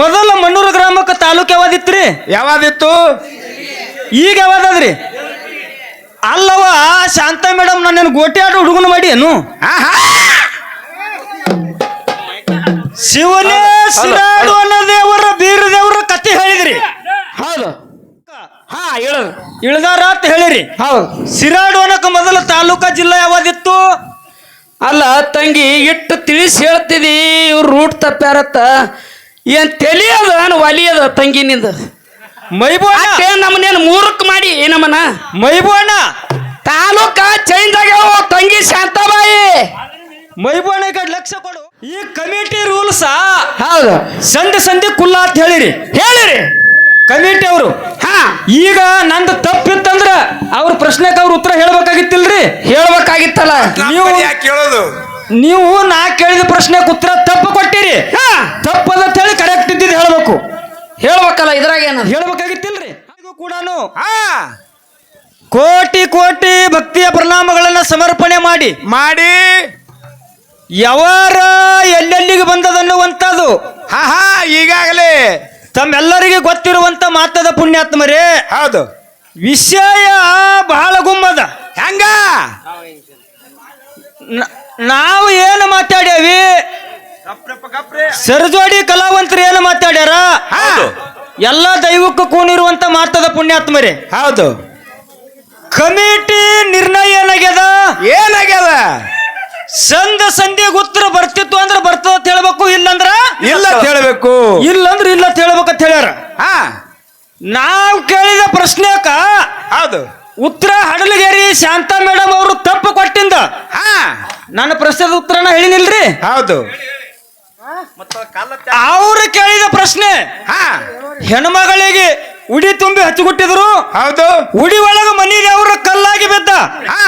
ಮೊದಲ ಮಣ್ಣೂರು ಗ್ರಾಮಕ್ಕೆ ತಾಲೂಕು ಯಾವ್ದಿತ್ರಿ? ಯಾವಾದಿತ್ತು? ಈಗ ಯಾವ್ದಾದ್ರಿ? ಅಲ್ಲವ ಶಾಂತ ಮೇಡಮ್ ನಾನು ಗೋಟಿ ಆಟ ಹುಡುಗನ ಮಾಡಿ ಏನು? ಶಿವನೇ ಅನ್ನೋ ದೇವರ ಬೀರ ದೇವರ ಕತೆ ಹೇಳಿದ್ರಿ. ಹೌದು. ಹಾ ಹೇಳು ಇಳ್ದಾರ ಅಂತ ಹೇಳಿರಿ. ಹೌದು. ಅನ್ನಕ ಮೊದಲ ತಾಲೂಕಾ ಜಿಲ್ಲಾ ಯಾವ್ದಿತ್ತು? ಅಲ್ಲ ತಂಗಿ ಇಟ್ಟು ತಿಳಿಸಿ ಹೇಳ್ತಿದಿ ಇವ್ರು ರೂಟ್ ತಪ್ಪ್ಯಾರತ್ತ. ಏನ್ ತಿಳಿಯದ ಒಲಿ ಅದ ತಂಗಿ ನಿಂದ? ಮೈಬೋಣ. ಅಷ್ಟೇ ನಮ್ಮನೇನು ಮೂರಕ್ ಮಾಡಿ ನಮ್ಮನ ಮೈಬೋಣ. ತಾಲೂಕ ಚೇಂಜ್ ಆಗ್ಯಾವ ತಂಗಿ ಶಾಂತಬಾಯಿ. ಮೈಬೋಣ ಈ ಕಡೆ ಲಕ್ಷ ಕೊಡು. ಈ ಕಮಿಟಿ ರೂಲ್ಸ್ ಹೌದು. ಸಂಧಿ ಸಂಧಿ ಕುಲ್ಲ ಅಂತ ಹೇಳಿರಿ. ಹೇಳಿರಿ. ಕಮಿಟಿ ಅವರು. ಹಾ. ಈಗ ನಂದು ತಪ್ಪಿತ್ತಂದ್ರ ಅವ್ರ ಪ್ರಶ್ನೆಗೆ ಅವ್ರ ಉತ್ತರ ಹೇಳ್ಬೇಕಾಗಿತ್ತಿಲ್ರಿ? ಹೇಳ್ಬೇಕಾಗಿತ್ತಲ್ಲ. ನೀವು ಯಾಕೆ ಕೇಳೋದು? ನೀವು ನಾ ಕೇಳಿದ ಪ್ರಶ್ನೆಗೆ ಉತ್ತರ ತಪ್ಪು ಕೊಟ್ಟಿರಿ. ತಪ್ಪದ ಹೇಳಿ ಕರೆಕ್ಟ್ ಇದ್ದಿದ್ದು ಹೇಳ್ಬೇಕು. ಹೇಳ್ಬೇಕಲ್ಲ ಇದ್ರಾಗ ಏನು ಹೇಳ್ಬೇಕಾಗಿತ್ತಿಲ್ರಿ? ಇದು ಕೂಡನು. ಹಾ. ಕೋಟಿ ಕೋಟಿ ಭಕ್ತಿಯ ಪ್ರಣಾಮಗಳನ್ನ ಸಮರ್ಪಣೆ ಮಾಡಿ. ಮಾಡಿ. ಯಾವಾರ ಎಲ್ಲೆಲ್ಲಿಗೆ ಬಂದದನ್ನುವಂಥದ್ದು ಹಾ ಹಾ ಈಗಾಗಲೇ. ತಮ್ಮೆಲ್ಲರಿಗೆ ಗೊತ್ತಿರುವಂತ ಮಾತದ ಪುಣ್ಯಾತ್ಮರೇ ಹೌದು. ವಿಷಯ ಬಹಳ ಗುಮ್ಮದ. ಹೆಂಗ? ನಾವು ಏನು ಮಾತಾಡೇವಿ ಸರಜೋಡಿ ಕಲಾವಂತರು ಏನು ಮಾತಾಡ್ಯಾರ? ಹೌದು. ಎಲ್ಲ ದೈವಕ್ಕೂ ಕೂನಿರುವಂತ ಮಾತದ ಪುಣ್ಯಾತ್ಮರಿ. ಹೌದು. ಕಮಿಟಿ ನಿರ್ಣಯ ಏನಾಗ್ಯದ? ಏನಾಗ್ಯದ? ಸಂದ ಸಂಧಿಗೆ ಉತ್ತರ ಬರ್ತಿತ್ತು ಅಂದ್ರೆ ಬರ್ತದ ಅಂತ ಹೇಳ್ಬೇಕು ಇಲ್ಲಂದ್ರ? ಇಲ್ಲ ಅಂತ ಹೇಳ್ಬೇಕು. ಇಲ್ಲಂದ್ರ ಇಲ್ಲ ಅಂತ ಹೇಳ್ಬೇಕಂತ ಹೇಳ್ಯಾರ. ಹಾ. ನಾವು ಕೇಳಿದ ಪ್ರಶ್ನೆಕ ಹೌದು. ಉತ್ತರ ಹಡಲಗೇರಿ ಶಾಂತಾ ಮೇಡಮ್ ಅವರು ತಪ್ಪು ಕೊಟ್ಟಿಂದ. ಹಾ. ನನ್ನ ಪ್ರಶ್ನೆದ ಉತ್ತರನ ಹೇಳಿನಿಲ್ರಿ ಹೌದು. ಅವ್ರು ಕೇಳಿದ ಪ್ರಶ್ನೆ. ಹಾ. ಹೆಣ್ಮಗಳಿಗೆ ಉಡಿ ತುಂಬಿ ಹಚ್ಚಿಕೊಟ್ಟಿದ್ರು. ಹೌದು. ಉಡಿ ಒಳಗ ಮನಿ ದೇವ್ರ ಕಲ್ಲಾಗಿ ಬಿದ್ದ. ಹಾ.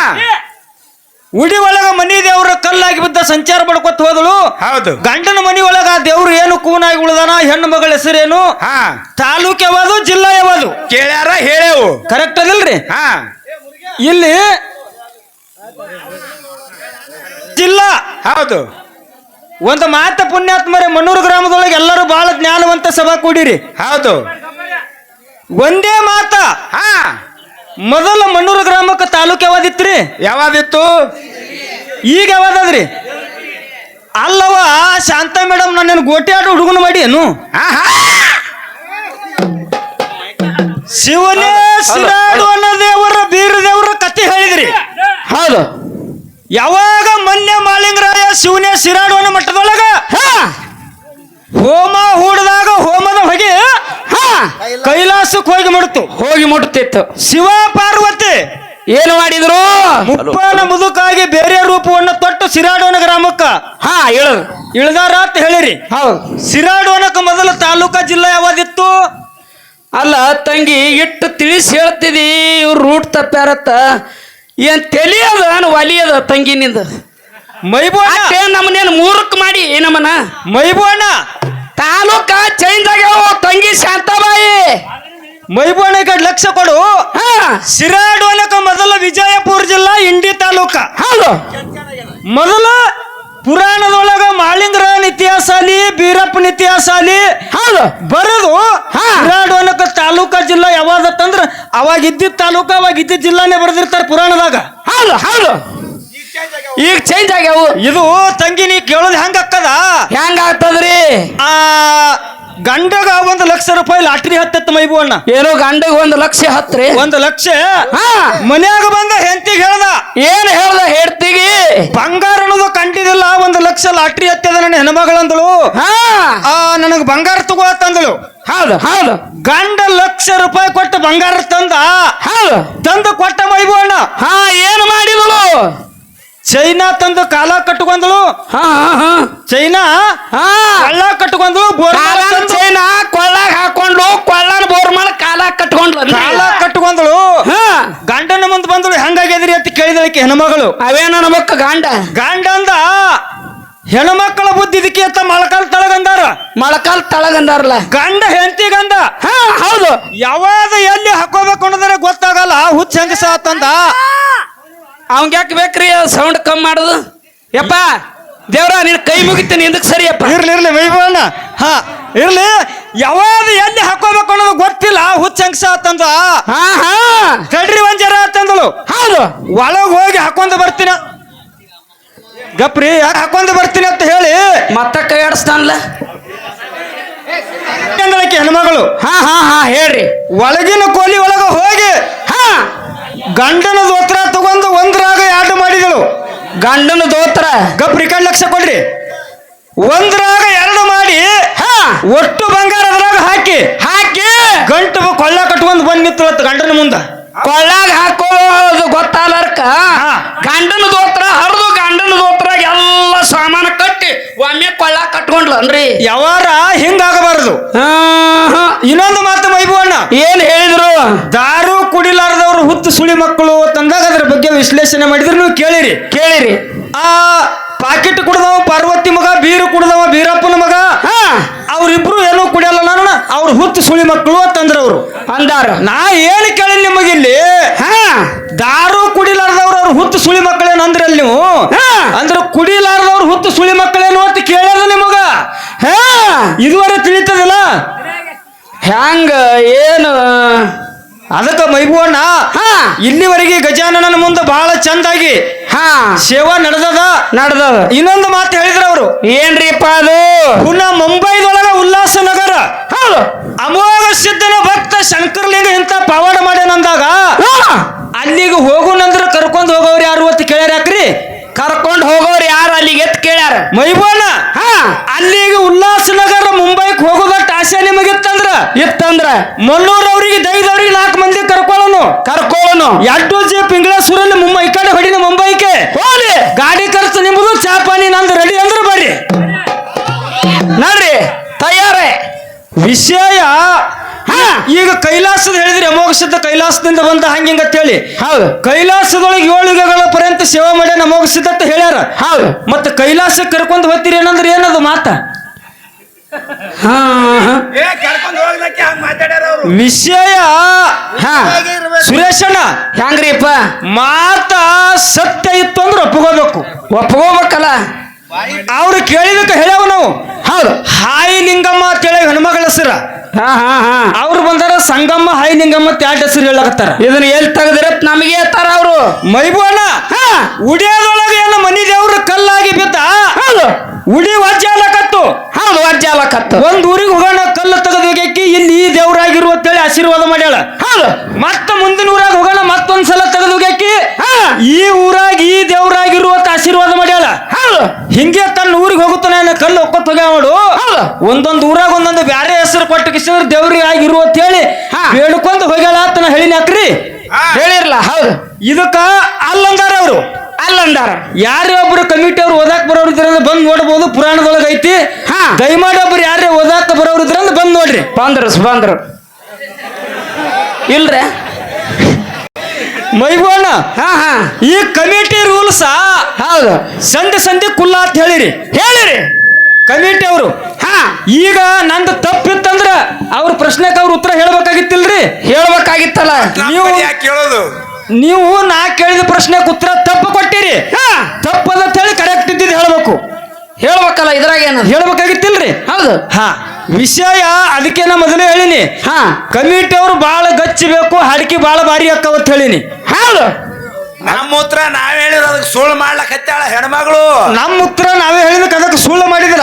ಉಡಿ ಒಳಗ ಮನಿ ದೇವ್ರ ಕಲ್ಲಾಗಿ ಬಿದ್ದ ಸಂಚಾರ ಮಾಡ್ಕೊತ ಹೋದಳು. ಹೌದು. ಗಂಡನ ಮನಿ ಒಳಗ ಆ ದೇವ್ರು ಏನು ಕೂನಾಗಿ ಉಳ್ದಾನ? ಹೆಣ್ಣು ಮಗಳ ಹೆಸರೇನು? ಹಾ. ತಾಲೂಕ್ ಯಾವುದು ಜಿಲ್ಲಾ ಯಾವುದು ಕೇಳ್ಯಾರ ಹೇಳೇವು ಕರೆಕ್ಟ್ ಅದಿಲ್ರಿ? ಹಾ. ಇಲ್ಲಿ ಜಿಲ್ಲಾ ಹೌದು. ಒಂದು ಮಾತ ಪುಣ್ಯಾತ್ಮರೇ ಮನ್ನೂರು ಗ್ರಾಮದೊಳಗೆ ಎಲ್ಲರೂ ಬಹಳ ಜ್ಞಾನವಂತ ಸಭಾ ಕೂಡಿರಿ. ಹೌದು. ಒಂದೇ ಮಾತ. ಹಾ. ಮೊದಲ ಮಣ್ಣೂರು ಗ್ರಾಮಕ್ಕೆ ತಾಲೂಕ್ ಯಾವ್ದಿತ್ರಿ ಯಾವಾದಿತ್ತು? ಈಗ ಯಾವ್ದಾದ್ರಿ ಅಲ್ಲವ ಶಾಂತ ಮೇಡಮ್ ನನ್ನ ಗೋಟಿ ಆಟ ಹುಡುಗನ ಮಾಡಿ ಏನು? ಶಿವನೇ ಸಿರಾಡು ಅನ್ನೋ ದೇವರ ಬೀರ ದೇವರ ಕತೆ ಹೇಳಿದ್ರಿ. ಹೌದು. ಮಾಳಿಂಗರಾಯ ಶಿವನೇ ಸಿರಾಡುವನ ಮಟ್ಟದೊಳಗ ಹೋಮ ಹೂಡಿದಾಗ ಹೋಮದ ಹೊಗೆ ಕೈಲಾಸಕ್ಕೆ ಹೋಗಿ ಮುಡ್ತು ಹೋಗಿ ಮುಟ್ತಿತ್ತು. ಶಿವ ಪಾರ್ವತಿ ಏನು ಮಾಡಿದ್ರು? ಮುಪ್ಪನ ಮುದುಕಾಗಿ ಬೇರೆ ರೂಪವನ್ನು ತೊಟ್ಟು ಸಿರಾಡೋನ ಗ್ರಾಮಕ್ಕ. ಹಾ ಇಳ ಇಳ್ದಾರ ಅಂತ ಹೇಳಿರಿ. ಹೌದು. ಸಿರಾಡೋನಕ ಮೊದಲ ತಾಲೂಕಾ ಜಿಲ್ಲಾ ಯಾವ್ದಿತ್ತು? ಅಲ್ಲ ತಂಗಿ ಇಟ್ಟು ತಿಳಿಸಿ ಹೇಳ್ತಿದಿ ಇವ್ರು ರೂಟ್ ತಪ್ಪ್ಯಾರತ್ತ. ಏನ್ ತಿಳಿಯದ ಒಲಿ ಅದ ತಂಗಿ ನಿಂದ? ಮೈಬೋಣ ಅಷ್ಟೇ ನಮ್ಮನೇನು ಮೂರಕ್ ಮಾಡಿ ನಮ್ಮನ ಮೈಬೋಣ ತಾಲೂಕ ಚೇಂಜ್ ಆಗ್ಯಾವ ತಂಗಿ ಶಾಂತಾಬಾಯಿ. ಮೈಬೋಣ ಕಡೆ ಲಕ್ಷ ಕೊಡು. ಹಾ. ಸಿರಾಡೋನಕ ಮೊದಲ ವಿಜಯಪುರ ಜಿಲ್ಲಾ ಇಂಡಿ ತಾಲೂಕ. ಹೌದು. ಮೊದಲ ಪುರಾಣದೊಳಗ ಮಾಳಿಂಗರಾಯನ ಇತಿಹಾಸ ಅಲ್ಲಿ ಬೀರಪ್ಪನ ಇತಿಹಾಸ ಅಲ್ಲಿ ಹೌದು. ಬರೋದು ಹಾ. ಸಿರಾಡೋನಕ ತಾಲೂಕ ಜಿಲ್ಲಾ ಯಾವ್ದತ್ತಂದ್ರ ಅವಾಗ ಇದ್ದಿದ್ದ ತಾಲೂಕ ಅವಾಗ ಇದ್ದಿದ್ದ ಜಿಲ್ಲಾನೇ ಬರೆದಿರ್ತಾರೆ ಪುರಾಣದಾಗ. ಹೌದು ಹೌದು. ಈಗ ಚೇಂಜ್ ಆಗ್ಯಾವು. ಇದು ತಂಗಿ ನೀ ಕೇಳೋದು ಹೆಂಗ ಅಕ್ಕದ? ಹೆಂಗ ಆಗ್ತದ್ರಿ? ಆ ಗಂಡಗ ಒಂದು ಲಕ್ಷ ರೂಪಾಯಿ ಲಾಟ್ರಿ ಹತ್ತತ್ತ ಮೈಬು ಅಣ್ಣ ಏನೋ ಗಂಡಗ ಒಂದು ಲಕ್ಷ ಹತ್ರಿ? ಒಂದು ಲಕ್ಷ? ಹಾ. ಮನ್ಯಾಗ ಬಂದ ಹೆಂಡತಿಗೆ ಹೇಳ್ದ? ಏನ್ ಹೇಳ್ದ ಹೇಳ್ತಿಗಿ ಬಂಗಾರ ಅನ್ನೋದು ಕಂಡಿದಿಲ್ಲ ಒಂದು ಲಕ್ಷ ಲಾಟ್ರಿ ಹತ್ತದ ನನ್ನ ಹೆಣ್ಮಗಳಂದಳು. ಆ ನನಗೆ ಬಂಗಾರ ತಗೋ ತಂದಳು ಹೌದು ಹೌದು. ಗಂಡ ಲಕ್ಷ ರೂಪಾಯಿ ಕೊಟ್ಟು ಬಂಗಾರ ತಂದ? ಹೌದು. ತಂದು ಕೊಟ್ಟ ಮೈಬು ಅಣ್ಣ ಹಾ ಏನು ಮಾಡಿದಳು? ಚೈನಾ ತಂದು ಕಾಲ ಕಟ್ಕೊಂಡ್ಳು. ಹಾ ಹಾ ಹಾ. ಚೈನಾ ಹಾ. ಕಳ್ಳ ಬೋರ್ಮಾಳ ಚೈನಾ ಕೊಳ್ಳಾಗ ಹಾಕೊಂಡು ಕೊಳ್ಳನ ಬೋರ್ ಮಾಡಿ ಕಾಲ ಕಟ್ಕೊಂಡ್ಲು ಕಾಲ ಕಟ್ಕೊಂಡ್ಳು. ಹಾ. ಗಂಡನ ಮುಂದೆ ಬಂದಳು ಹೆಂಗಾಗ್ಯದ್ರಿ ಅಂತ ಕೇಳಿದಳಕ್ಕೆ ಹೆಣ್ಮಗಳು. ಅವೇನ ನಮಕ್ಕ ಗಂಡ? ಗಾಂಡ ಅಂದ ಹೆಣ್ಮಕ್ಕಳ ಬುದ್ಧಿ ಇದಕ್ಕೆ ಅಂತ ಮೊಳಕಾಲ್ ತಳಗಂದಾರ. ಮೊಳಕಾಲ್ ತಳಗಂದಾರಲ್ಲ. ಗಂಡ ಹೆಂಡತಿಗಂದ ಹಾ ಹೌದು. ಯಾವಾಗ ಎಲ್ಲಿ ಹಾಕೋಬೇಕು ಅನ್ನೋದ್ರೆ ಗೊತ್ತಾಗಲ್ಲ ಹುಚ್ಚ ಹೆಂಗಸ ಸಾತಂದ ಅವಂಗ ಯಾಕೆ ಬೇಕ್ರಿ ಸೌಂಡ್ ಕಮ್ ಮಾಡೋದು ಯಪ್ಪ ದೇವ್ರ ನೀನ್ ಕೈ ಮುಗಿತೀನಿ ಹಿಂದಕ್ ಸರಿಯಪ್ಪ ಇರ್ಲಿ ಇರ್ಲಿ ವೈಭವಣ್ಣ ಹಾ ಇರ್ಲಿ ಯಾವಾಗ ಎಲ್ಲಿ ಹಾಕೋಬೇಕು ಅನ್ನೋದು ಗೊತ್ತಿಲ್ಲ ಹುಚ್ಚ ಅಂಕ್ಸ ಆತಂದ ಹಾ ಹಾ ಕಡ್ರಿ ಒಂದ್ ಜರ ಆತಂದಳು ಹೌದು ಒಳಗೆ ಹೋಗಿ ಹಾಕೊಂಡು ಬರ್ತೀನ ಗಪ್ರಿ ಯಾಕೆ ಹಾಕೊಂಡು ಬರ್ತೀನಿ ಅಂತ ಹೇಳಿ ಮತ್ತೆ ಕೈ ಆಡಿಸ್ತಾನಲ್ಲ ಅಂದಳಕ್ಕೆ ಹೆಣ್ಮಗಳು ಹಾ ಹಾ ಹಾ ಹೇಳ್ರಿ ಒಳಗಿನ ಕೋಲಿ ಒಳಗ ಹೋಗಿ ಹಾ ಗಂಡನ ದೋತ್ರ ತಗೊಂಡು ಒಂದ್ರಾಗ ಎರಡು ಮಾಡಿದಳು? ಗಂಡನ ದೋತ್ರ? ಗಪ್ರಿ ಕಣ್ ಲಕ್ಷ ಕೊಡ್ರಿ. ಒಂದ್ರಾಗ ಎರಡು ಮಾಡಿ ಹಾ. ಒಟ್ಟು ಬಂಗಾರ ಅದ್ರಾಗ ಹಾಕಿ. ಹಾಕಿ. ಗಂಟು ಕೊಳ್ಳ ಕಟ್ಕೊಂಡು ಬಂದ್ ನಿಂತು ಗಂಡನ ಮುಂದ. ಕೊಳ್ಳಾಗ ಹಾಕೋದು ಗೊತ್ತಾಲರ್ಕ ಹಾ. ಗಂಡನ ದೋತ್ರ ಹರಿದು ಗಂಡನ ದೋತ್ರ ಸಾಮಾನು ಕಟ್ಟಿ ಒಮ್ಮೆ ಕೊಳ್ಳ ಕಟ್ಕೊಂಡ್ಲ ಅಂದ್ರಿ ಯಾವಾರ ಹಿಂಗಾಗಬಾರದು. ಇನ್ನೊಂದು ಮಾತು ಮೈಬೂವಣ್ಣ ಏನ್ ಹೇಳಿದ್ರು? ದಾರು ಕುಡಿಲಾರದವ್ರು ಹುತ್ತು ಸುಳಿ ಮಕ್ಕಳು ತಂದಾಗ ಅದ್ರ ಬಗ್ಗೆ ವಿಶ್ಲೇಷಣೆ ಮಾಡಿದ್ರು ನೀವು ಕೇಳಿರಿ. ಕೇಳಿರಿ. ಆ ಪಾಕೆಟ್ ಕುಡ್ದವ ಪಾರ್ವತಿ ಮಗ ಬೀರು ಕುಡ್ದವ ಬೀರಪ್ಪನ ಮಗ ಅವ್ರಿಬ್ರು ಏನೋ ಕುಡಿಯಲ್ಲ. ಅವ್ರ ಹುತ್ತು ಸುಳಿ ಮಕ್ಕಳು ಅಂತಂದ್ರ ಅವರು. ಅಂದಾರ. ನಾ ಏನು ಕೇಳಿ ನಿಮಗಿಲ್ಲಿ ಹಾ. ದಾರು ಕುಡಿಲಾರ್ದವ್ರು ಅವ್ರ ಹುತ್ತು ಸುಳಿ ಮಕ್ಕಳೇನು ಅಂದ್ರಲ್ಲ ನೀವು? ಹಾ. ಅಂದ್ರೆ ಕುಡಿಲಾರ್ದವ್ರು ಹುತ್ತು ಸುಳಿ ಮಕ್ಕಳೇನು ಅಂತ ಕೇಳ್ಯಾರ ನಿಮಗ? ಹಾ. ಇದುವರೆ ತಿಳಿತದಿಲ್ಲ? ಹ್ಯಾಂಗ ಏನು? ಅದಕ್ಕೆ ಮೈಬೂವಣ್ಣ ಹಾ. ಇಲ್ಲಿವರೆಗೆ ಗಜಾನನ ಮುಂದೆ ಬಹಳ ಚಂದಾಗಿ ಹಾ. ಸೇವಾ ನಡೆದದ. ನಡೆದ ಇನ್ನೊಂದು ಮಾತು ಹೇಳಿದ್ರ ಅವರು. ಏನ್ರಿಪ್ಪ ಅದು? ಪುನಃ ಹೌದು ಅಮೋಘ ಸಿದ್ಧನ ಭಕ್ತ ಶಂಕರ್ಲಿಂಗ ಇಂತ ಪವಾಡ ಮಾಡ್ಯಾನಂದಾಗ. ಅಲ್ಲಿಗೆ ಹೋಗುನಂದ್ರ ಕರ್ಕೊಂಡ್ ಹೋಗೋರು ಯಾರು ಅಂತ ಕೇಳ್ಯಾರ ಯಾಕ್ರಿ? ಕರ್ಕೊಂಡ್ ಹೋಗೋರು ಯಾರು ಅಲ್ಲಿಗೆ ಎತ್ ಕೇಳ್ಯಾರ. ಮೈಬೋನ? ಹಾ. ಅಲ್ಲಿಗೆ ಉಲ್ಲಾಸ ನಗರ ಮುಂಬೈಕ್ ಹೋಗೋದಟ್ಟು ಆಸೆ ನಿಮಗಿತ್ತಂದ್ರ? ಇತ್ತಂದ್ರ. ಮಲ್ಲೂರ್ ಅವ್ರಿಗೆ ದೈದವ್ರಿಗೆ ನಾಲ್ಕು ಮಂದಿ ಕರ್ಕೊಳ್ಳೋನು. ಕರ್ಕೊಳ್ಳೋನು. ಎರಡು ಜೀಪ್ ಇಂಗ್ಲೇಶ್ವರಲ್ಲಿ ಮುಂಬೈ ಕಡೆ ಹೊಡಿನ ಮುಂಬೈಗೆ ಹೋಲಿ. ಗಾಡಿ ಖರ್ಚು ನಿಮ್ಮದು ಚಾ ವಿಷಯ? ಹಾ. ಈಗ ಕೈಲಾಸದ ಹೇಳಿದ್ರೆ ಅಮೋಘ ಸಿದ್ಧ ಕೈಲಾಸದಿಂದ ಬಂದ ಹಂಗಿಂಗ ಅಂತೇಳಿ. ಹೌದು. ಕೈಲಾಸದೊಳಗೆ ಏಳು ಯುಗಗಳ ಪರ್ಯಂತ ಸೇವೆ ಮಾಡ್ಯಾನ ಅಮೋಘ ಸಿದ್ಧ ಅಂತ ಹೇಳ್ಯಾರ. ಹೌದು. ಮತ್ತೆ ಕೈಲಾಸ ಕರ್ಕೊಂಡು ಹೋಗ್ತೀರಿ ಏನಂದ್ರೆ ಏನದು ಮಾತ? ಹಾ ಹಾ. ಏ ಕರ್ಕೊಂಡು ಹೋಗ್ಲಕ್ಕೆ ಹಂಗ ಮಾತಾಡ್ಯಾರ ವಿಷಯ? ಹಾ. ಸುರೇಶಣ್ಣ. ಹೆಂಗ್ರಿಪ್ಪ ಮಾತ ಸತ್ಯ ಇತ್ತು ಅಂದ್ರೆ ಒಪ್ಪಗೋಬೇಕು ಒಪ್ಕೋಬೇಕಲ್ಲ ಅವ್ರು ಕೇಳಿದಕ್ಕೆ ಹೇಳ್ಯಾವ ನಾವು. ಹೌದು. ಹಾಯಿ ಲಿಂಗಮ್ಮ ಅಂತ ಹೇಳಿ ಹೆಣ್ಮಗಳ ಹೆಸರ. ಹಾ ಹಾ ಹಾ. ಅವ್ರು ಬಂದಾರ ಸಂಗಮ್ಮ ಹಾಯಿ ಲಿಂಗಮ್ಮ ತ್ಯಾಟ್ ಹೆಸರು ಹೇಳಕತ್ತಾರ. ಇದನ್ನ ಎಲ್ಲಿ ತೆಗೆದಿರ ನಮಗೆ ಹೇಳ್ತಾರ ಅವರು. ಮೈಬೋಣ ಹಾ. ಉಡಿಯೋದೊಳಗೆ ಏನು ಮನಿ ದೇವ್ರ ಕಲ್ಲಾಗಿ ಬಿದ್ದ? ಹೌದು. ಉಡಿ ವಜ್ಜೆ ಆಲಕತ್ತು ಹೌದು ಅಜ್ಜಾಲ ಕತ್ತು ಒಂದ್ ಊರಿಗೆ ಹೋಗೋಣ ಕಲ್ಲು ತೆಗೆದೋಗ್ಯಾಕಿ ಇಲ್ಲಿ ಈ ದೇವ್ರಾಗಿರು ಅಂತೇಳಿ ಆಶೀರ್ವಾದ ಮಾಡ್ಯಾಳ. ಹೌದು. ಮತ್ತೆ ಮುಂದಿನ ಊರಾಗ ಹೋಗೋಣ ಮತ್ತೊಂದ್ಸಲ ತೆಗೆದೋಗ್ಯಾಕಿ ಹಾ ಈ ಊರಾಗ ಈ ದೇವ್ರಾಗಿರು ಅಂತ ಆಶೀರ್ವಾದ ಮಾಡ್ಯಾಳ ಹೌದು ಹಿಂಗೆ ತನ್ನ ಊರಿಗೆ ಹೋಗುತ್ತಾನೆ ಅನ್ನೋ ಕಲ್ಲು ಒಕ್ಕತ್ ಹೋಗ್ಯಾವ ನೋಡು. ಒಂದೊಂದು ಊರಾಗ ಒಂದೊಂದು ಬ್ಯಾರೆ ಹೆಸರು ಕೊಟ್ಟು ಕಿಸಿದ್ರೆ ದೇವ್ರಿ ಆಗಿರು ಅಂತ ಹೇಳಿ ಹಾ. ಬೇಡ್ಕೊಂತ ಹೋಗ್ಯಾಳ ಅಂತ ಹೇಳಿನಿ ಅಕ್ರಿ ಹೇಳಿರ್ಲ. ಹೌದು. ಇದಕ್ಕ ಅಲ್ಲಂದಾರ ಅವರು. ಅಲ್ಲಂದಾರ. ಯಾರೇ ಒಬ್ರು ಕಮಿಟಿ ಅವ್ರು ಓದಾಕ್ ಬರೋರು ಇದ್ರಂದ್ರೆ ಬಂದ್ ನೋಡ್ಬೋದು ಪುರಾಣದೊಳಗ ಐತಿ. ದಯಮಾಡಿ ಒಬ್ರು ಯಾರೇ ಓದಾಕ ಬರೋರು ಇದ್ರಂದ್ರೆ ಬಂದ್ ನೋಡ್ರಿ. ಬಾಂದ್ರ ಬಂದ್ರು. ಇಲ್ರಿ. ಮೈಬೋಣ ಹಾ ಹಾ. ಈ ಕಮಿಟಿ ರೂಲ್ಸ್ ಹೌದು. ಸಂಧಿ ಸಂಧಿ ಕುಲ್ಲ ಅಂತ ಹೇಳಿರಿ. ಹೇಳಿರಿ. ಕಮಿಟಿ ಅವರು. ಹಾ. ಈಗ ನಂದು ತಪ್ಪಿತ್ತಂದ್ರ ಅವ್ರ ಪ್ರಶ್ನೆಗೆ ಅವ್ರ ಉತ್ತರ ಹೇಳ್ಬೇಕಾಗಿತ್ತಿಲ್ರಿ? ಹೇಳ್ಬೇಕಾಗಿತ್ತಲ್ಲ. ನೀವು- ಯಾಕೆ ಕೇಳೋದು? ನೀವು ನಾ ಕೇಳಿದ ಪ್ರಶ್ನೆಗೆ ಉತ್ತರ ತಪ್ಪು ಕೊಟ್ಟಿರಿ. ಹಾ. ತಪ್ಪದ ಅಂತ ಹೇಳಿ ಕರೆಕ್ಟ್ ಇದ್ದಿದ್ದು ಹೇಳ್ಬೇಕು. ಹೇಳ್ಬೇಕಲ್ಲ ಇದ್ರಾಗ ಏನು ಹೇಳ್ಬೇಕಾಗಿತ್ತಿಲ್ರಿ? ಹೌದು. ಹಾ. ವಿಷಯ ಅದಕ್ಕೆ ನಾ ಮೊದಲೇ ಹೇಳಿನಿ. ಹಾ. ಕಮಿಟಿ ಅವ್ರು ಬಾಳ ಗಚ್ಚಬೇಕು ಹಾಡಿಕೆ ಬಾಳ ಭಾರಿ ಅಕ್ಕವ ಅಂತ ಹೇಳಿನಿ. ಹೌದು. ನಮ್ಮ ಉತ್ತರ ನಾವ್ ಹೇಳಿದ್ರೆ ಅದಕ್ಕೆ ಸುಳ್ಳು ಮಾಡ್ಲಕತ್ತಾಳ ಹೆಣ್ಮಗಳು. ನಮ್ಮ ಉತ್ತರ ನಾವೇ ಹೇಳಿದಕ್ಕೆ ಅದಕ್ಕೆ ಸುಳ್ಳು ಮಾಡಿದ್ರ?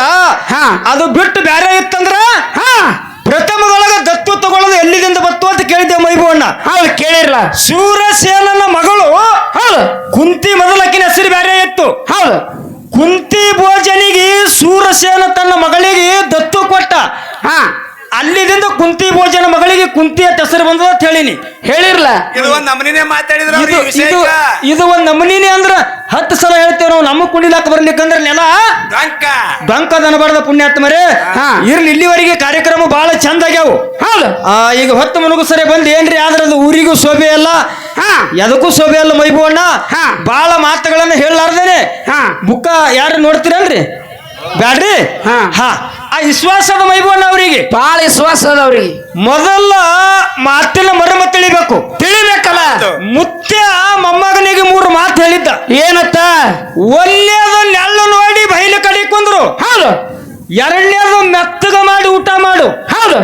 ಹಾ. ಅದು ಬಿಟ್ಟು ಬ್ಯಾರೆ ಇತ್ತಂದ್ರ? ಹಾ. ಪ್ರಥಮದೊಳಗ ದತ್ತು ತಗೊಳ್ಳೋದು ಎಲ್ಲಿದಿಂದ ಬತ್ತು ಅಂತ ಕೇಳಿದ್ದೆ ಮೈಬೂವಣ್ಣ. ಹೌದು ಕೇಳಿರ್ಲ. ಸೂರಸೇನನ ಮಗಳು ಹೌದು. ಕುಂತಿ ಮೊದಲಕ್ಕಿನ ಹೆಸರು ಬ್ಯಾರೆ ಇತ್ತು. ಹೌದು. ಕುಂತಿ ಭೋಜನಿಗೆ ಸೂರಸೇನ ತನ್ನ ಮಗಳಿಗೆ ದತ್ತು ಕೊಟ್ಟ. ಅಲ್ಲಿದಿಂದ ಕುಂತಿ ಭೋಜನ ಮಗಳಿಗೆ ಕುಂತಿ ಅಂತ ಹೆಸರು ಬಂದದ ಅಂತ ಹೇಳಿನಿ. ಹೇಳಿರ್ಲ. ಇದು ಒಂದ್ ನಮನಿನೇ ಮಾತಾಡಿದ್ರ ಇದು ಈ ಇದು ಇದು ಒಂದ್ ನಮೂನಿನೇ ಅಂದ್ರ ಹತ್ತು ಸಲ ಹೇಳ್ತೇವೆ ನಾವು ನಮ್ಮ ಕುಣಿಲಾಕ ಬರ್ಲಿಕ್ಕಂದ್ರ ನೆಲ ದಂಕ ಡೊಂಕ ದನಬಾರ್ದ ಪುಣ್ಯಾತ್ಮರೇ ಹಾ. ಇರ್ಲಿ ಇಲ್ಲಿವರೆಗೆ ಕಾರ್ಯಕ್ರಮ ಬಹಳ ಚಂದ ಆಗ್ಯಾವು. ಹೌದು. ಆ, ಈಗ ಹೊತ್ತು ಮನಗೂ ಸರಿ ಬಂದ್ ಏನ್ರಿ ಆದ್ರೆ ಅದು ಊರಿಗೂ ಶೋಭೆ ಅಲ್ಲ. ಹಾ. ಎದಕ್ಕೂ ಶೋಭೆ ಅಲ್ಲ ಮೈಬೂವಣ್ಣ. ಹಾ. ಬಹಳ ಮಾತುಗಳನ್ನ ಹೇಳಲಾರ್ದೇನೆ. ಹಾ. ಬುಕ್ಕ ಯಾರು ನೋಡ್ತೀರಲ್ರಿ ಬ್ಯಾಡ್ರಿ? ಹಾ. ಹಾ. ಆ ವಿಶ್ವಾಸದ ಮೈಬಣ್ಣ ಅವರಿಗೆ. ಬಾಳ ವಿಶ್ವಾಸ ಅವರಿಗೆ ಮೊದಲ ಮಾತಿನ ಮರ್ಮ ತಿಳಿಬೇಕು. ತಿಳಿಬೇಕಲ್ಲ? ಮುತ್ಯ ಮೊಮ್ಮಗನಿಗೆ ಮೂರು ಮಾತು ಹೇಳಿದ್ದ. ಏನತ್ತ? ಒಲ್ಯದ ನೆಲ್ಲು ನೋಡಿ ಬೈಲು ಕಡೆ ಕುಂದ್ರು. ಹೌದು. ಎರಡನೇದು ಮೆತ್ತಗ ಮಾಡಿ ಊಟ ಮಾಡು. ಹೌದು.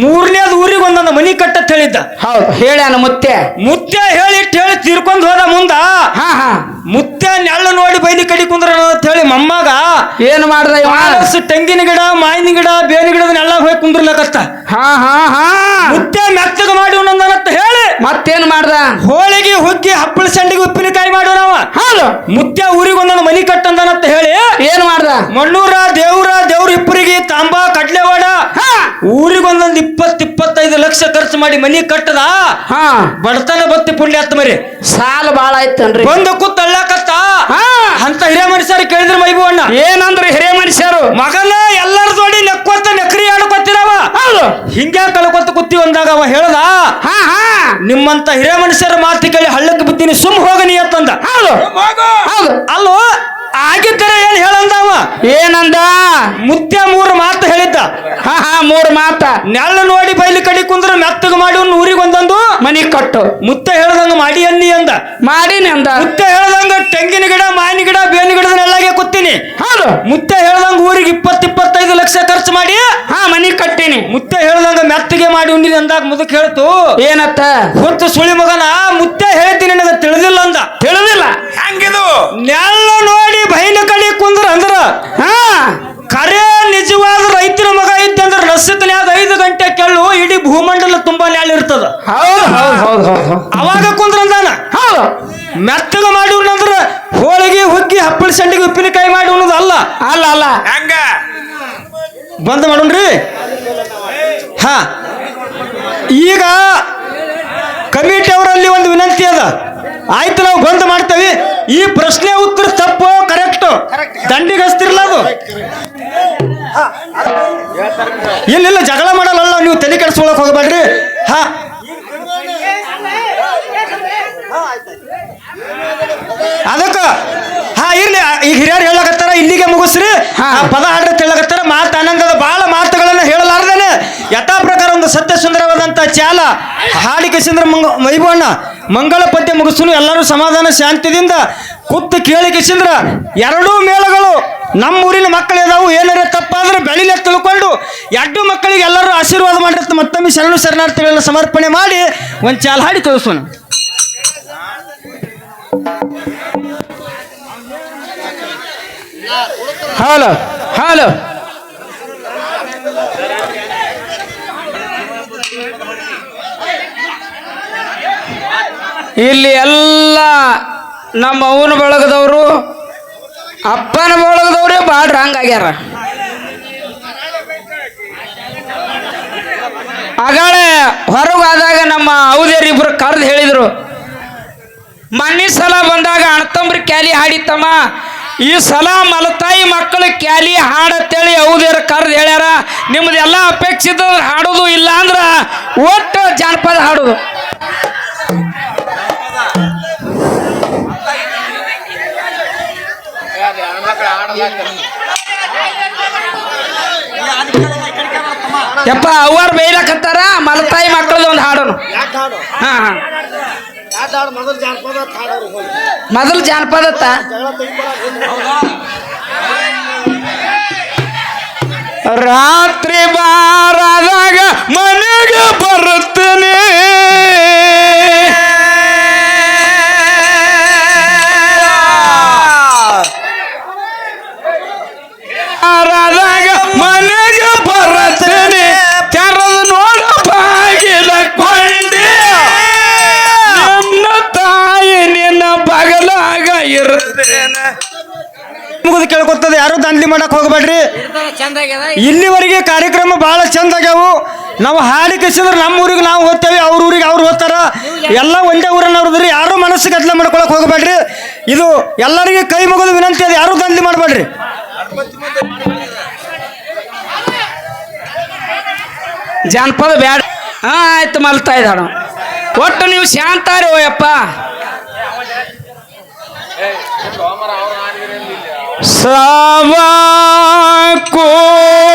ಮೂರನೇದು ಊರಿಗೆ ಒಂದೊಂದು ಮನಿ ಕಟ್ಟತ್ ಹೇಳಿದ್ದ. ಹೌದು. ಹೇಳ್ಯಾನ ಮುತ್ತೆ ಮುತ್ಯ ಹೇಳಿಟ್ಟು ಹೇಳಿ ತೀರ್ಕೊಂಡು ಹೋದ ಮುಂದ ಹಾ ಹಾ. ಮುತ್ಯ ನೆಳ್ಳು ನೋಡಿ ಬೈಲಿ ಕಡಿ ಕುಂದ್ರ ಅಂತ ಹೇಳಿ ಮೊಮ್ಮಗ ಏನ್ ಮಾಡ್ರ ಇವ? ತೆಂಗಿನ ಗಿಡ ಮಾವಿನ ಗಿಡ ಬೇವಿನ ಗಿಡದನ್ನೆಲ್ಲ ಹೋಗಿ ಕುಂದ್ರಲಕತ್ತ. ಹಾ ಹಾ ಹಾ. ಮುತ್ಯ ಮೆತ್ತಗ ಮಾಡಿ ಉಣ್ಣಂದನಂತ ಹೇಳಿ. ಮತ್ತೇನ್ ಮಾಡ್ದ? ಹೋಳಿಗೆ ಹುಗ್ಗಿ ಹಪ್ಪಳ ಸಂಡಿಗೆ ಉಪ್ಪಿನಕಾಯಿ ಮಾಡೋ ನಾವ ಮುತ್ಯ ಊರಿಗೆ ಒಂದೊಂದು ಮನಿ ಕಟ್ಟಂದನಂತ ಹೇಳಿ. ಏನ್ ಮಾಡ್ದ? ಮಣ್ಣೂರ ದೇವ್ರ ದೇವ್ರ ಇಬ್ಬರಿಗೆ ತಾಂಬ ಕಡ್ಲೆವಾಡ. ಹಾ. ಊರಿಗೆ ಒಂದೊಂದು ಇಪ್ಪತ್ ಇಪ್ಪತ್ತೈದು ಲಕ್ಷ ಖರ್ಚು ಮಾಡಿ ಮನಿ ಕಟ್ಟದ. ಹಾ. ಬಡತನ ಬತ್ತಿ ಪುಣ್ಯಾತ್ ಮರಿ. ಸಾಲ ಬಾಳ ಆಯ್ತನ್ರಿ. ಬಂದು ಅಂತ ಹಿರಿಯ ಮನುಷ್ಯರು ಕೇಳಿದ್ರ ಮೈಬು ಅಣ್ಣ. ಏನಂದ್ರೆ ಹಿರಿಯ ಮನುಷ್ಯರು? ಮಗನ ಎಲ್ಲರ ಜೋಡಿ ನೆಕ್ಕೊತ್ತ ನೆಕ್ರಿ ಆಡ್ಕೊತ್ತಿರವ ಹೌದು. ಹಿಂಗ್ಯಾ ಕಳ್ಕೊತ ಕೂತಿ ಒಂದಾಗ ಅವ ಹೇಳ್ದ ಹಾ ಹಾ. ನಿಮ್ಮಂತ ಹಿರಿಯ ಮನುಷ್ಯರ ಮಾತು ಕೇಳಿ ಹಳ್ಳಕ್ಕೆ ಬಿದ್ದೀನಿ ಸುಮ್ ಹೋಗನಿ ಅಂತಂದ. ಹೌದು. ಹೌದು. ಅಲ್ಲೋ ಆಗಿದ್ದರೆ ಏನ್ ಹೇಳಂದ ಅವ ಏನಂದ? ಮುತ್ಯ ಮೂರು ಮಾತು ಹೇಳಿದ್ದ. ಹಾ ಹಾ ಮೂರ್ ಮಾತ. ನೆಲ್ಲ ನೋಡಿ ಬೈಲಿ ಕಡಿ ಕುಂದ್ರ ಮೆತ್ತಗ ಮಾಡಿ ಒಂದು ಊರಿಗೆ ಒಂದೊಂದು ಮನಿ ಕಟ್ಟು. ಮುತ್ತ ಹೇಳ್ದಂಗ ಮಾಡಿ ಅನ್ನಿ ಅಂದ. ಮಾಡಿನಿ ಅಂದ. ಮುತ್ತ ಹೇಳ್ದಂಗ ತೆಂಗಿನ ಗಿಡ ಮಾವಿನ ಗಿಡ ಬೇವಿನ ಗಿಡದ ನೆಲ್ಲಾಗೆ ಕೂತೀನಿ. ಹೌದು. ಮುತ್ತ ಹೇಳ್ದಂಗ ಊರಿಗೆ ಇಪ್ಪತ್ ಇಪ್ಪತ್ತೈದು ಲಕ್ಷ ಖರ್ಚು ಮಾಡಿ ಹಾ ಮನಿ ಕಟ್ಟೀನಿ. ಮುತ್ತ ಹೇಳ್ದಂಗ ಮೆತ್ತಗೆ ಮಾಡಿ ಉಂಡಿನಿ ಅಂದಾಗ ಮುದಕ್ ಹೇಳ್ತು. ಏನತ್ತ? ಹೊತ್ತು ಸುಳಿ ಮಗನ ಮುತ್ತ ಹೇಳ್ತೀನಿ ನನಗೆ ತಿಳಿದಿಲ್ಲ ಅಂದ. ತಿಳಿದಿಲ್ಲ. ಹೆಂಗಿದು? ನೆಲ್ಲ ನೋಡಿ ಬೈಲ ಕಡೆ ಕುಂದ್ರ ಅಂದ್ರ ಹಾ. ಕರೆ ನಿಜವಾದ ರೈತರ ಮಗ ಇದ್ದಂದ್ರ ನಸಕ್ನ್ಯಾಗ ಐದು ಗಂಟೆ ಕೆಳ್ಳು ಇಡೀ ಭೂಮಂಡಲ ತುಂಬಾ ನೆಳ್ಳು ಇರ್ತದ. ಹೌದು ಹೌದು ಹೌದು ಹೌದು ಅವಾಗ ಕುಂದ್ರಂದಾನ ಹೌದು. ಮೆತ್ತಗ ಮಾಡಿ ಉಣ್ಣಂದ್ರ ಹೋಳಿಗೆ ಹುಗ್ಗಿ ಹಪ್ಪಳ ಸಂಡಿಗೆ ಉಪ್ಪಿನಕಾಯಿ ಮಾಡಿ ಉಣ್ಣೋದು ಅಲ್ಲ. ಅಲ್ಲ ಅಲ್ಲ. ಹೆಂಗ? ಬಂದ್ ಮಾಡೋಣ್ರಿ. ಹಾ. ಈಗ ಕಮಿಟಿ ಅವರಲ್ಲಿ ಒಂದು ವಿನಂತಿ ಅದ. ಆಯ್ತು ನಾವು ಬಂದ್ ಮಾಡ್ತೇವೆ. ಈ ಪ್ರಶ್ನೆ ಉತ್ತರ ತಪ್ಪು ಕರೆಕ್ಟ್? ದಂಡಿಗೆ ಹಸ್ತಿರಲ್ಲ ಅದು? ಇಲ್ಲ ಜಗಳ ಮಾಡಲ್ಲ ನೀವು ತಲೆ ಕೆಡಿಸ್ಕೊಳಕ್ ಹೋಗಬೇಡ್ರಿ. ಹಾ. ಅದಕ್ಕ ಹಾ ಇರ್ಲಿ. ಈಗ ಹಿರಿಯರು ಹೇಳಕತ್ತಾರ ಇಲ್ಲಿಗೆ ಮುಗಿಸ್ರಿ. ಪದ ಹಾಡ್ರಿ ಹೇಳಕತ್ತಾರ ಮಾತು ಆನಂದದ ಬಹಳ ಮಾತುಗಳನ್ನ ಹೇಳಲಾರ್ದೇನೆ. ಯಥಾ ಪ್ರಕಾರ ಒಂದು ಸತ್ಯ ಸುಂದರವಾದಂತ ಚಾಲ. ಹಾಡಿಕೆ ಸುಂದರ ಮಂಗ ಮೈಬಣ್ಣ ಮಂಗಳ ಪದ್ಯ ಮುಗಿಸ್ನು ಎಲ್ಲರೂ ಸಮಾಧಾನ, ಶಾಂತಿದಿಂದ ಕೂತು ಕೇಳಿಕೆಸಿಂದ್ರ ಎರಡೂ ಮೇಳಗಳು ನಮ್ಮ ಊರಿನ ಮಕ್ಕಳು ಇದಾವು. ಏನಾರ ತಪ್ಪಾದ್ರೆ ಬೆಳಿಲೆ ತಿಳ್ಕೊಂಡು ಎರಡು ಮಕ್ಕಳಿಗೆ ಎಲ್ಲರೂ ಆಶೀರ್ವಾದ ಮಾಡಿರ್ತ ಮತ್ತೊಮ್ಮೆ ಶರಣು ಶರಣಾರ್ಥಿಗಳನ್ನ ಸಮರ್ಪಣೆ ಮಾಡಿ ಒಂದು ಚಾಲ ಹಾಡಿ ತೋರಿಸೋಣ ಹಲೋ ಹಲೋ. ಇಲ್ಲಿ ಎಲ್ಲ ನಮ್ಮ ಅವನ ಬಳಗದವರು, ಅಪ್ಪನ ಬಳಗದವ್ರೆ ಭಾಳ ರಾಂಗ್ ಆಗ್ಯಾರ. ಆಗಾಳೆ ಹೊರಗಾದಾಗ ನಮ್ಮ ಹೌದೇರಿಬ್ರು ಕರೆದು ಹೇಳಿದ್ರು, ಮನ್ನಿ ಸಲ ಬಂದಾಗ ಅಣ್ತಂಬ್ರಿ ಕ್ಯಾಲಿ ಹಾಡಿತ್ತಮ್ಮ, ಈ ಸಲ ಮಲತಾಯಿ ಮಕ್ಕಳು ಕ್ಯಾಲಿ ಹಾಡತ್ತೇಳಿ ಔದೇರ ಕರ್ದು ಹೇಳ್ಯಾರ, ನಿಮ್ದೆಲ್ಲ ಅಪೇಕ್ಷಿತ ಹಾಡೋದು ಇಲ್ಲ ಅಂದ್ರ ಒಟ್ಟು ಜಾನಪದ ಹಾಡೋದು. ಯಪ್ಪ ಅವ್ವಾರು ಬೇಯ್ಲಕತ್ತಾರ ಮಲತಾಯಿ ಮಕ್ಕಳದ ಒಂದು ಹಾಡೋನು. ಹಾ ಹಾ. ಮೊದಲು ಜಾನಪದ ರಾತ್ರಿ ಬಾರದಾಗ ಮನೆಗೆ ಬರುತ್ತೇನೆ. ಮಾಡಕ್ ಹೋಗ್ಬೇಡ್ರಿ. ಇಲ್ಲಿವರೆಗೆ ಕಾರ್ಯಕ್ರಮ ಬಹಳ ಚಂದ ಆಗ್ಯಾವು. ನಾವು ಹಾಡಿ ಕಸಿದ್ರೆ ನಮ್ಮ ಊರಿಗೆ ನಾವು ಓದ್ತೇವೆ ಅವ್ರ ಊರಿಗೆ ಅವ್ರು ಓದ್ತಾರ ಎಲ್ಲ ಒಂದೇ ಊರನ್ನವ್ರದ್ರಿ ಯಾರು ಮನಸ್ಸು ಗದ್ದಲ ಮಾಡ್ಕೊಳಕ್ ಹೋಗ್ಬೇಡ್ರಿ. ಇದು ಎಲ್ಲರಿಗೆ ಕೈ ಮುಗಿದು ವಿನಂತಿ ಅದು ಯಾರು ದಂದಿ ಮಾಡಬೇಡ್ರಿ. ಜಾನಪದ ಬ್ಯಾಡ. ಹಾ ಆಯ್ತು ಮಲ್ತಾ ಇದ್ದಾಳ ಒಟ್ಟು ನೀವು ಶಾಂತಾರಿ ಓಯಪ್ಪ. Selamat kuat.